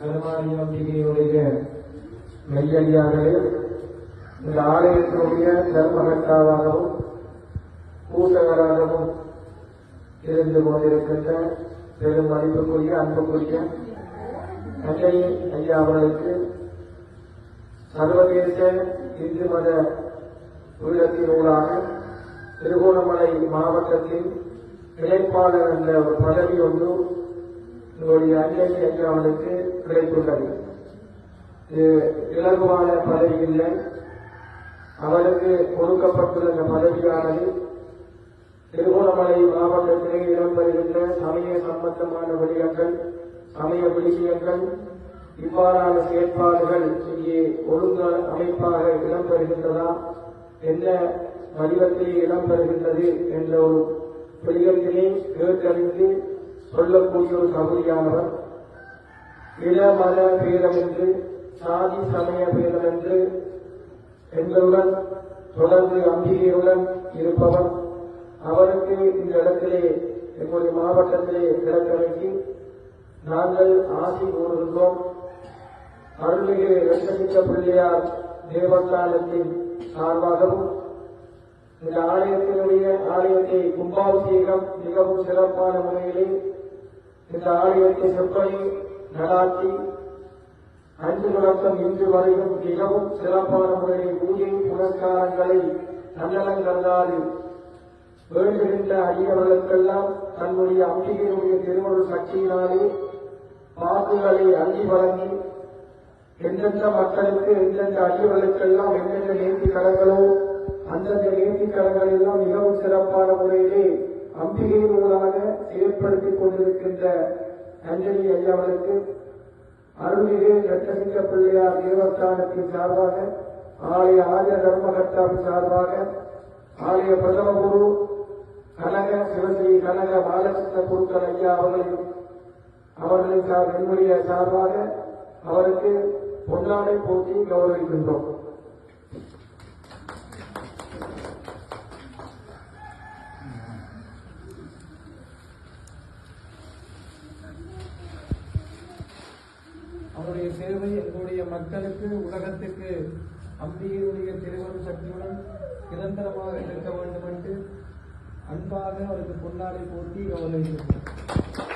கருமாரி நம்பிக்கையுடைய மெய்யடியார்களே இந்த ஆலயத்தினுடைய தர்மகர்த்தாவாகவும் பூசகராகவும் இருந்து கொண்டிருக்கின்ற பெரும் மதிப்புக்குரிய அன்புக்குரிய தந்தை ஐயா அவர்களுக்கு சர்வதேச இந்து மத உள்ளத்தினூடாக திருகோணமலை மாவட்டத்தின் இணைப்பாளர் என்ற ஒரு பதவி ஒன்று என்னுடைய அஞ்சலி என்று அவனுக்கு கிடைத்துள்ளது. இது இலகுவான பதவி இல்லை. அவருக்கு கொடுக்கப்பட்டுள்ள இந்த பதவியானது திருகோணமலை மாவட்டத்திலே இடம்பெறுகின்ற சமய சம்பந்தமான விடயங்கள் சமய விழுமியங்கள் இவ்வாறான செயற்பாடுகள் இங்கே ஒழுங்கு அமைப்பாக இடம்பெறுகின்றதா என்ன வடிவத்திலே இடம்பெறுகின்றது என்ற ஒரு விடயத்திலே கேட்டறிந்து சொல்லக்கூடிய ஒரு தகுதியானவர் இன மத பேதம் என்று சாதி சமய பேதம் என்று எங்களுடன் தொடர்ந்து அம்பிகையுடன் இருப்பவர். அவருக்கு இந்த இடத்திலே எங்களுடைய மாவட்டத்திலே கிடக்கவைக்கு நாங்கள் ஆசி கூறுகின்றோம். அருள்மிகு ரத்தமிக்க பிள்ளையார் தேவஸ்தானத்தின் சார்பாகவும் இந்த ஆலயத்தினுடைய ஆலயத்தை கும்பாபிஷேகம் மிகவும் சிறப்பான முறையிலே இந்த ஆலயத்தை செப்படி நடாத்தி அன்று தொடக்கம் இன்று வரையும் மிகவும் சிறப்பான முறையில் பூஜை புனஸ்காரங்களை நல்லலங்கல்லாது வேண்டுகின்ற அடியவர்களுக்கெல்லாம் தன்னுடைய அம்பிகையினுடைய திருமண சக்தியினாலே வாக்குகளை அள்ளி வழங்கி எந்தெந்த மக்களுக்கு எந்தெந்த அடியவர்களுக்கெல்லாம் எந்தெந்த நேர்த்தி கடங்களோ அந்தந்த நேர்த்தி கடங்கள் எல்லாம் மிகவும் சிறப்பான முறையிலே அம்பிகை மூலமாக செயற்படுத்திக் கொண்டிருக்கின்ற அஞ்சலி ஐயாவிற்கு அருள்மிகு ரத்தசிங்க பிள்ளையார் தேவஸ்தானத்தின் சார்பாக ஆலய ஆரிய தர்மகர்த்தாவின் சார்பாக ஆலய பிரதம குரு கனக சிவஸ்ரீ கனக பாலகிருஷ்ண குருக்கள் ஐயா அவர்களின் அவர்களின் சார் என்னுடைய சார்பாக அவருக்கு பொன்னாடை போட்டி கௌரவிக்கின்றோம். அவருடைய சேவை எங்களுடைய மக்களுக்கு உலகத்துக்கு அம்பிகையுடைய திருவருள் சக்தியுடன் நிரந்தரமாக இருக்க வேண்டும் என்று அன்பாக அவருக்கு பொன்னாடை போட்டி கௌரவிக்கின்றோம்.